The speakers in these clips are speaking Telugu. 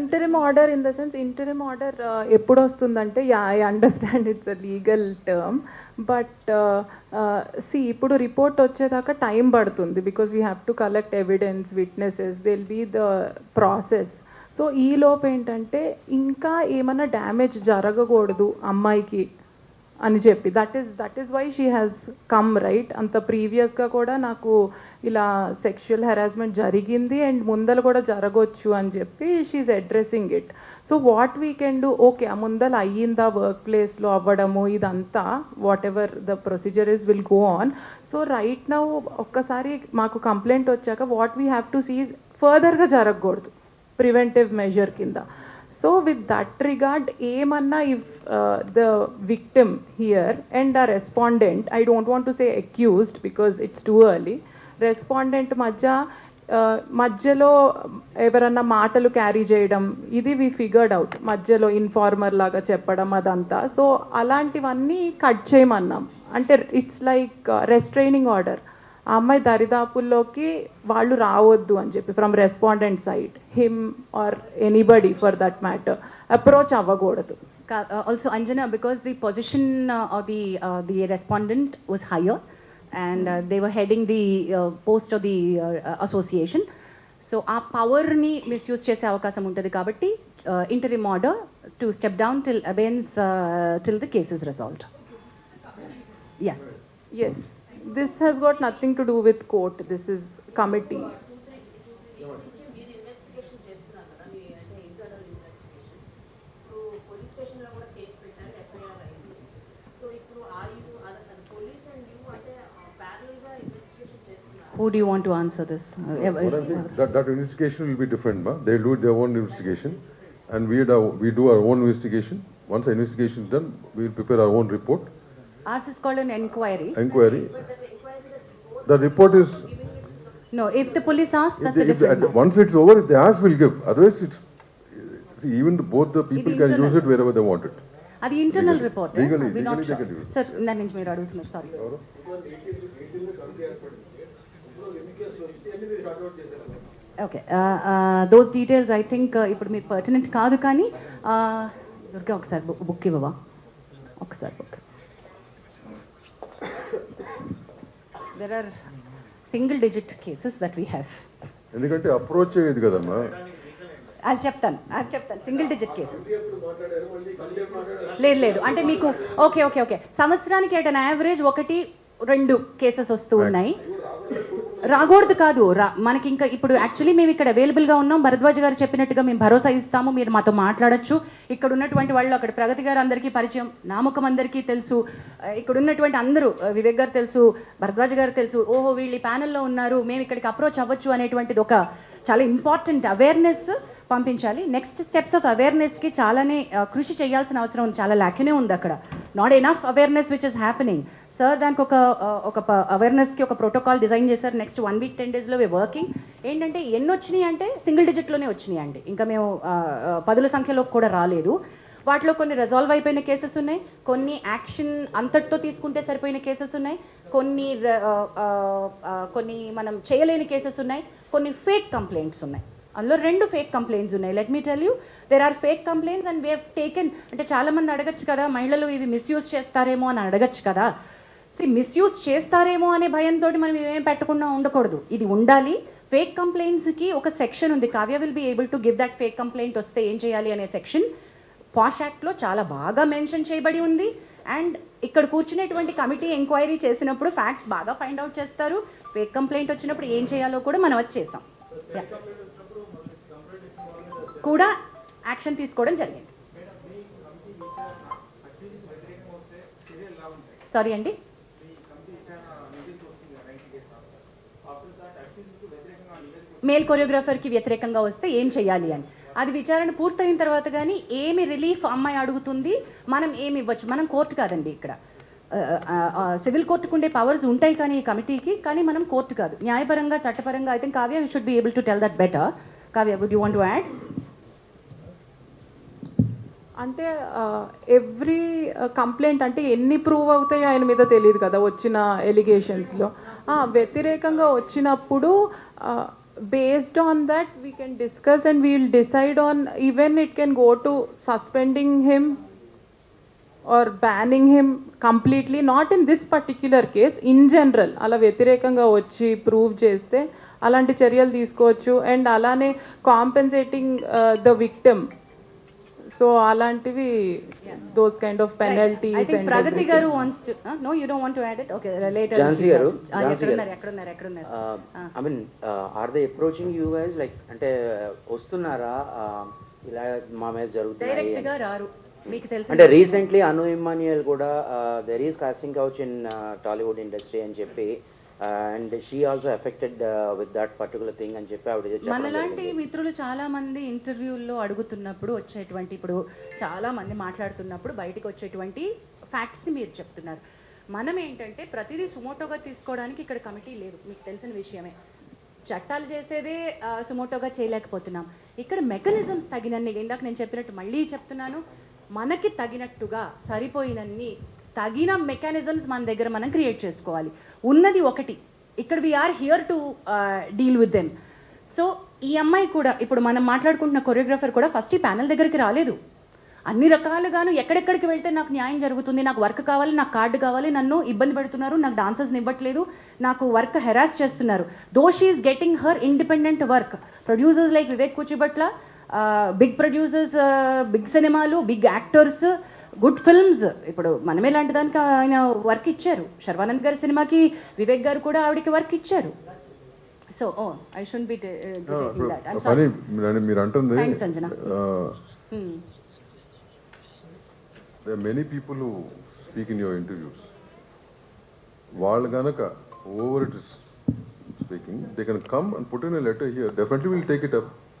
Interim order in the sense interim order ఎప్పుడు వస్తుందంటే yeah I understand it's a legal term. But see ఇప్పుడు రిపోర్ట్ వచ్చేదాకా టైం పడుతుంది because we have to collect evidence witnesses that'll be the process. So ఈ లోపు ఏంటంటే ఇంకా ఏమైనా డ్యామేజ్ జరగకూడదు అమ్మాయికి. అని చెప్పి. That is that is why she has come right అంత ప్రీవియస్గా కూడా నాకు ఇలా సెక్షువల్ హెరాస్మెంట్ జరిగింది అండ్ ముందర కూడా జరగవచ్చు అని చెప్పి she's addressing it so what we can do okay ఆ ముందర అయ్యిందా వర్క్ ప్లేస్లో అవ్వడము ఇదంతా whatever the procedure is will go on so right now ఒక్కసారి మాకు కంప్లైంట్ వచ్చాక what we have to see is ఫర్దర్గా జరగకూడదు. ప్రివెంటివ్ మెజర్ కింద. సో విత్ దట్ రిగార్డ్ ఏమన్నా if the victim here and uh respondent I don't want to say accused because it's too early respondent మధ్య uh, మధ్యలో ఎవరన్నా మాటలు క్యారీ చేయడం ఇది వి ఫిగర్డ్ అవుట్ మధ్యలో ఇన్ఫార్మర్ లాగా చెప్పడం అదంతా. సో అలాంటివన్నీ కట్ చేయమన్నాం. అంటే ఇట్స్ లైక్ రెస్ట్రైనింగ్ ఆర్డర్ ఆ అమ్మాయి దరిదాపుల్లోకి వాళ్ళు రావద్దు అని చెప్పి from respondent side him or anybody for that matter approach అవ్వకూడదు. Ka- uh, uh, the respondent was higher, and uh, they were heading the uh, post of the uh, uh, association. So ఆ పవర్ని మిస్యూజ్ చేసే అవకాశం ఉంటుంది కాబట్టి interim order to step down till abeyance till the cases resolved yes yes this has got nothing to do with court. This is committee. Who do you want to answer this? Uh, that, that investigation will be different, ma. They'll do their own investigation, and we we do our own investigation. Once the investigation is done, we'll prepare our own report. Ours is called an enquiry inquiry. The report is, no if the police as if that's they, if they, different once it's over, if they ask, we'll give. Otherwise, it's, see, even the- both the people can use internal. it wherever they want it. అది internal Legally- report legally- we not legally they can do it. Sir దాని నుంచి మీరు అడుగుతున్నారు sorry okay those details I think uh, ఇప్పుడు మీకు పర్టినెంట్ కాదు కానీ uh, దుర్గా ఒకసారి బుక్ ఇవ్వవా ఒకసారి book there are single digit cases that we have ఎందుకంటే అప్రోచ్ ఇది కదమ్మా? అది చెప్తాను అది చెప్తాను. సింగిల్ డిజిట్ కేసెస్ లేదు లేదు. అంటే మీకు ఓకే ఓకే ఓకే సంవత్సరానికి ఎట్ యావరేజ్ ఒకటి రెండు కేసెస్ వస్తూ ఉన్నాయి. రాకూడదు కాదు. రా మనకి ఇంకా ఇప్పుడు యాక్చువల్లీ మేము ఇక్కడ అవైలబుల్గా ఉన్నాం. భరద్వాజ్ గారు చెప్పినట్టుగా మేము భరోసా ఇస్తాము. మీరు మాతో మాట్లాడొచ్చు. ఇక్కడ ఉన్నటువంటి వాళ్ళు అక్కడ ప్రగతి గారు అందరికీ పరిచయం నామకం అందరికీ తెలుసు. ఇక్కడ ఉన్నటువంటి అందరూ వివేక్ గారు తెలుసు భరద్వాజ్ గారు తెలుసు. ఓహో వీళ్ళు ఈ ప్యానెల్లో ఉన్నారు. మేము ఇక్కడికి అప్రోచ్ అవ్వచ్చు అనేటువంటిది ఒక చాలా ఇంపార్టెంట్ అవేర్నెస్ పంపించాలి. నెక్స్ట్ స్టెప్స్ ఆఫ్ అవేర్నెస్కి చాలానే కృషి చేయాల్సిన అవసరం ఉంది చాలా లాక్యనే ఉంది అక్కడ. Not enough awareness which is happening sir దానికి ఒక ఒక అవేర్నెస్కి ఒక ప్రోటోకాల్ డిజైన్ చేశారు. నెక్స్ట్ వన్ వీక్ టెన్ డేస్లో వే వర్కింగ్ ఏంటంటే ఎన్ని వచ్చినాయి అంటే సింగిల్ డిజిట్లోనే వచ్చినాయి అండి. ఇంకా మేము పదుల సంఖ్యలో కూడా రాలేదు. వాటిలో కొన్ని రిజాల్వ్ అయిపోయిన కేసెస్ ఉన్నాయి. కొన్ని యాక్షన్ అంతటితో తీసుకుంటే సరిపోయిన కేసెస్ ఉన్నాయి. కొన్ని కొన్ని మనం చేయలేని కేసెస్ ఉన్నాయి. కొన్ని ఫేక్ కంప్లైంట్స్ ఉన్నాయి. అందులో రెండు ఫేక్ కంప్లైంట్స్ ఉన్నాయి. Let me tell you there are fake complaints and we taken అంటే చాలా మంది అడగచ్చు కదా మహిళలు ఇవి మిస్యూజ్ చేస్తారేమో అని అడగచ్చు కదా. మిస్యూజ్ చేస్తారేమో అనే భయంతో మనం ఏమేమి పెట్టకుండా ఉండకూడదు. ఇది ఉండాలి. ఫేక్ కంప్లైంట్స్కి ఒక సెక్షన్ ఉంది. Kavya will be able to give that fake complaint వస్తే ఏం చేయాలి అనే సెక్షన్ పాష్ యాక్ట్లో చాలా బాగా మెన్షన్ చేయబడి ఉంది. అండ్ ఇక్కడ కూర్చునేటువంటి కమిటీ ఎంక్వైరీ చేసినప్పుడు ఫ్యాక్ట్స్ బాగా ఫైండ్ అవుట్ చేస్తారు. ఫేక్ కంప్లైంట్ వచ్చినప్పుడు ఏం చేయాలో కూడా మనం వచ్చేసాం కూడా యాక్షన్ తీసుకోవడం జరిగింది. సారీ అండి. మేల్ కొరియోగ్రాఫర్కి వ్యతిరేకంగా వస్తే ఏం చేయాలి అని. అది విచారణ పూర్తయిన తర్వాత కానీ ఏమి రిలీఫ్ అమ్మాయి అడుగుతుంది మనం ఏమి ఇవ్వచ్చు? మనం కోర్టు కాదండి ఇక్కడ. సివిల్ కోర్టుకు ఉండే పవర్స్ ఉంటాయి కానీ ఈ కమిటీకి కానీ మనం కోర్టు కాదు. న్యాయపరంగా చట్టపరంగా I think Kavya should be able to tell that better Kavya would you want to add అంటే ఎవ్రీ కంప్లైంట్ అంటే ఎన్ని ప్రూవ్ అవుతాయో ఆయన మీద తెలియదు కదా వచ్చిన ఎలిగేషన్స్లో వ్యతిరేకంగా వచ్చినప్పుడు based on that we can discuss and we'll decide on even it can go to suspending him or banning him completely not in this particular case in general అలా వ్యతిరేకంగా వచ్చి ప్రూవ్ చేస్తే అలాంటి చర్యలు తీసుకోవచ్చు అండ్ అలానే కాంపెన్సేటింగ్ ద విక్టిమ్ సో అలాంటివి those kind of I penalties think Pragati గారు wants to know you don't want to add it okay later Jhansi గారు, ఝాన్సీ గారు. ఎక్కడున్నారు ఎక్కడున్నారు ఎక్కడున్నారు? I mean are they approaching you guys like అంటే వస్తున్నారా? Uh, ఇలా మా మీద జరుగుతున్నాయి డైరెక్ట్గా రారు. మీకు తెలిసి అంటే రీసెంట్లీ అను ఇమాన్యుయల్ కూడా there is casting couch in Tollywood industry అని చెప్పి and she also affected with that particular thing అని చెప్పి ఆవిడ మనలాంటి మిత్రులు చాలా మంది ఇంటర్వ్యూల్లో అడుగుతున్నప్పుడు వచ్చేటువంటి ఇప్పుడు చాలా మంది మాట్లాడుతున్నప్పుడు బయటకు వచ్చేటువంటి ఫ్యాక్ట్స్ని మీరు చెప్తున్నారు. మనం ఏంటంటే ప్రతిదీ సుమోటోగా తీసుకోవడానికి ఇక్కడ కమిటీ లేదు. మీకు తెలిసిన విషయమే. చట్టాలు చేసేదే uh, సుమోటోగా చేయలేకపోతున్నాం. ఇక్కడ మెకానిజమ్స్ తగినన్ని ఇందాక నేను చెప్పినట్టు మళ్ళీ చెప్తున్నాను. మనకి తగినట్టుగా సరిపోయినన్ని తగిన మెకానిజమ్స్ మన దగ్గర మనం క్రియేట్ చేసుకోవాలి. ఉన్నది ఒకటి. ఇక్కడ we're here to deal with them so ఈ అమ్మాయి కూడా ఇప్పుడు మనం మాట్లాడుకుంటున్న కొరియోగ్రాఫర్ కూడా ఫస్ట్ ఈ ప్యానల్ దగ్గరికి రాలేదు. అన్ని రకాలుగాను ఎక్కడెక్కడికి వెళ్తే నాకు న్యాయం జరుగుతుంది నాకు వర్క్ కావాలి నాకు కార్డు కావాలి నన్ను ఇబ్బంది పెడుతున్నారు నాకు డాన్సర్స్ని ఇవ్వట్లేదు నాకు వర్క్ హెరాస్ చేస్తున్నారు. Though she's getting her independent work producers like Vivek Kuchibhotla big producers big సినిమాలు బిగ్ యాక్టర్స్ గుడ్ ఫిల్మ్స్. ఇప్పుడు మనమే లాంటి దానికి ఆయన వర్క్ ఇచ్చారు. శర్వానంద్ గారి సినిమాకి వివేక్ గారు కూడా ఆవిడకి వర్క్ ఇచ్చారు. So oh I should be మీరు- అంటుంది. Many people speak in your interviews వాళ్ళు గనక over it is speaking they can come and put in letter here definitely will take it up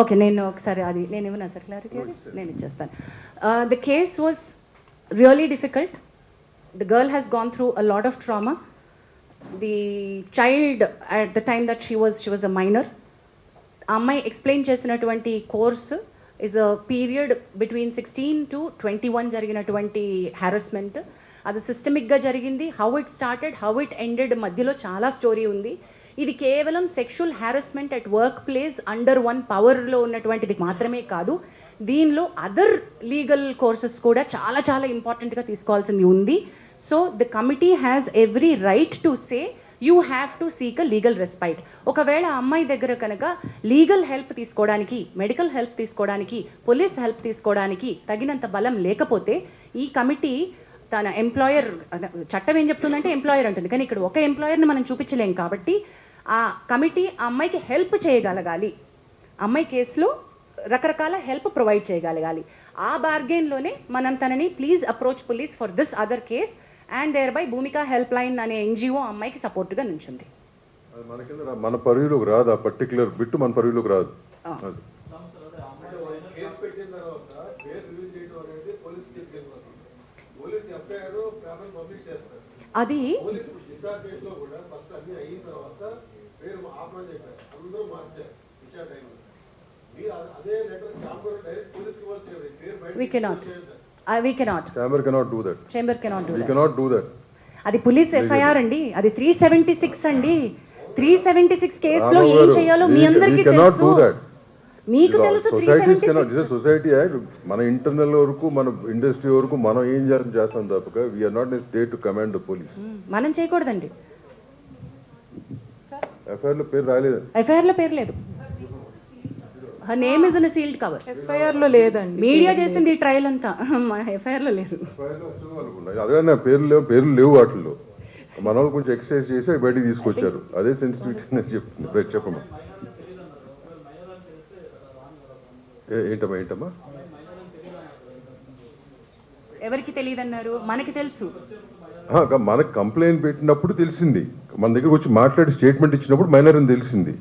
okay నేను ఒకసారి అది నేను ఇవ్వనా సార్? క్లారిటీ అది? నేను ఇచ్చేస్తాను. The case was really difficult the girl has gone through a lot of trauma the child at the time that she was she was a minor ఆ అమ్మాయి ఎక్స్ప్లెయిన్ చేసినటువంటి course is a period between sixteen to twenty one జరిగినటువంటి హ్యారస్మెంట్ అది సిస్టమిక్గా జరిగింది. How it started how it ended మధ్యలో చాలా స్టోరీ ఉంది. ఇది కేవలం sexual harassment at work place under one పవర్లో ఉన్నటువంటిది మాత్రమే కాదు దీనిలో అదర్ లీగల్ కోర్సెస్ కూడా చాలా చాలా ఇంపార్టెంట్గా తీసుకోవాల్సింది ఉంది. So the committee has every right to say you have to seek a legal respite ఒకవేళ అమ్మాయి దగ్గర కనుక లీగల్ హెల్ప్ తీసుకోవడానికి మెడికల్ హెల్ప్ తీసుకోవడానికి పోలీస్ హెల్ప్ తీసుకోవడానికి తగినంత బలం లేకపోతే ఈ కమిటీ తన ఎంప్లాయర్ చట్టం ఏం చెప్తుందంటే ఎంప్లాయర్ అంటుంది. కానీ ఇక్కడ ఒక ఎంప్లాయర్ని మనం చూపించలేం కాబట్టి ఆ కమిటీ ఆ అమ్మాయికి హెల్ప్ చేయగలగాలి. అమ్మాయి కేసులో రకరకాల హెల్ప్ ప్రొవైడ్ చేయగలగాలి. ఆ బార్గెన్లోనే మనం తనని please approach police for this other case and there by Bhumika help line అనే ఎన్జిఓ అమ్మాయికి సపోర్ట్గా నించుంది అది మన పరిధిలోకి రాదు. ఆ పర్టికులర్ బిట్ మన పరిధిలోకి రాదు. అది. పేరు ఆపమని చెప్పారు అందరూ మార్చారు. టైంలో మీరు అదే లెటర్ చాంబర్ డైరెక్ట్ పేరు బయట cannot chamber cannot do that chamber cannot do we cannot do that అది పోలీస్ ఎఫ్ఐఆర్ అండి. అది త్రీ సెవెంటీ సిక్స్ అండి. త్రీ సెవెంటీ సిక్స్ కేసులో ఏం చేయాలో మీ we- అందరికీ we cannot తెలుసు. do that. మీకు తెలుసు సొసైటీ యాక్ట్ మన ఇంటర్నల్ వరకు మన ఇండస్ట్రీ వరకు మనం ఏం చేస్తాం తప్పక. We're not in state to command the police మనం చేయకూడదండి. ఎఫ్ఐఆర్లో పేరు రాలేదు. ఎఫ్ఐఆర్లో పేరు లేదు. Her name is in sealed cover ఎఫ్ఐఆర్లో లేదండి. మీడియా చేసింది ఈ ట్రయల్ అంతా. మా ఎఫ్ఐఆర్లో లేదు అదే నా పేర్లు లేవు పేర్లు లేవు వాటిల్లో. మన వాళ్ళు కొంచెం ఎక్సర్సైజ్ చేసి బయటికి తీసుకొచ్చారు. అదే సెన్సిటివిటీ నేను చెప్తున్నా చెప్పమ్మా ఏంటమ్మా ఏంటమ్మా? ఎవరికి తెలియదన్నారు? మనకి తెలుసు. మనకు కంప్లైంట్ పెట్టినప్పుడు తెలిసింది. మన దగ్గరకు వచ్చి మాట్లాడి స్టేట్మెంట్ ఇచ్చినప్పుడు మైనర్ అని తెలిసింది.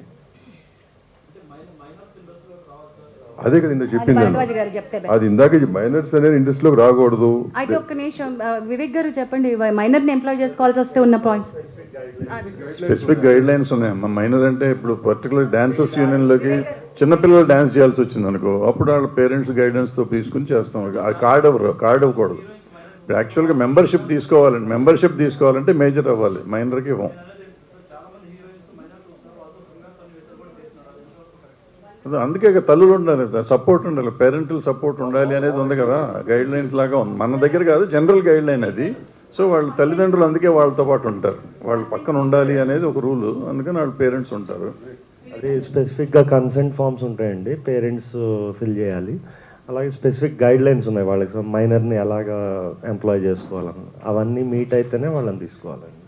అదే కదా ఇందాక చెప్పింది. అది ఇందాక మైనర్స్ అనేది ఇండస్ట్రీలోకి రాకూడదు. అయితే ఒక్క నిమిషం వివేక్ గారు చెప్పండి మైనర్ని ఎంప్లాయ్ చేసుకోవాల్సి వస్తే ఉన్న పాయింట్స్ స్పెసిఫిక్ గైడ్ లైన్స్ ఉన్నాయమ్మా మైనర్ అంటే ఇప్పుడు పర్టికులర్ డాన్సర్స్ యూనియన్లోకి చిన్నపిల్లలు డాన్స్ చేయాల్సి వచ్చింది అనుకో అప్పుడు వాళ్ళ పేరెంట్స్ గైడెన్స్తో తీసుకుని చేస్తాం. ఆ కార్డ్ ఇవ్వరు కార్డ్ ఇవ్వకూడదు. ఇప్పుడు యాక్చువల్గా మెంబర్షిప్ తీసుకోవాలండి. మెంబర్షిప్ తీసుకోవాలంటే మేజర్ అవ్వాలి. మైనర్కి ఇవ్వం. అందుకే తల్లులు ఉండాలి. సపోర్ట్ ఉండాలి. పేరెంటల్ సపోర్ట్ ఉండాలి అనేది ఉంది కదా. గైడ్ లైన్స్ లాగా ఉంది. మన దగ్గర కాదు జనరల్ గైడ్ లైన్ అది. సో వాళ్ళ తల్లిదండ్రులు అందుకే వాళ్ళతో పాటు ఉంటారు. వాళ్ళు పక్కన ఉండాలి అనేది ఒక రూల్ అందుకని వాళ్ళ పేరెంట్స్ ఉంటారు. అది స్పెసిఫిక్గా కన్సెంట్ ఫామ్స్ ఉంటాయండి. పేరెంట్స్ ఫిల్ uh, చేయాలి. అలాగే స్పెసిఫిక్ గైడ్ లైన్స్ ఉన్నాయి వాళ్ళకి. మైనర్ని ఎలాగా ఎంప్లాయ్ చేసుకోవాలని. అవన్నీ మీట్ అయితేనే వాళ్ళని తీసుకోవాలండి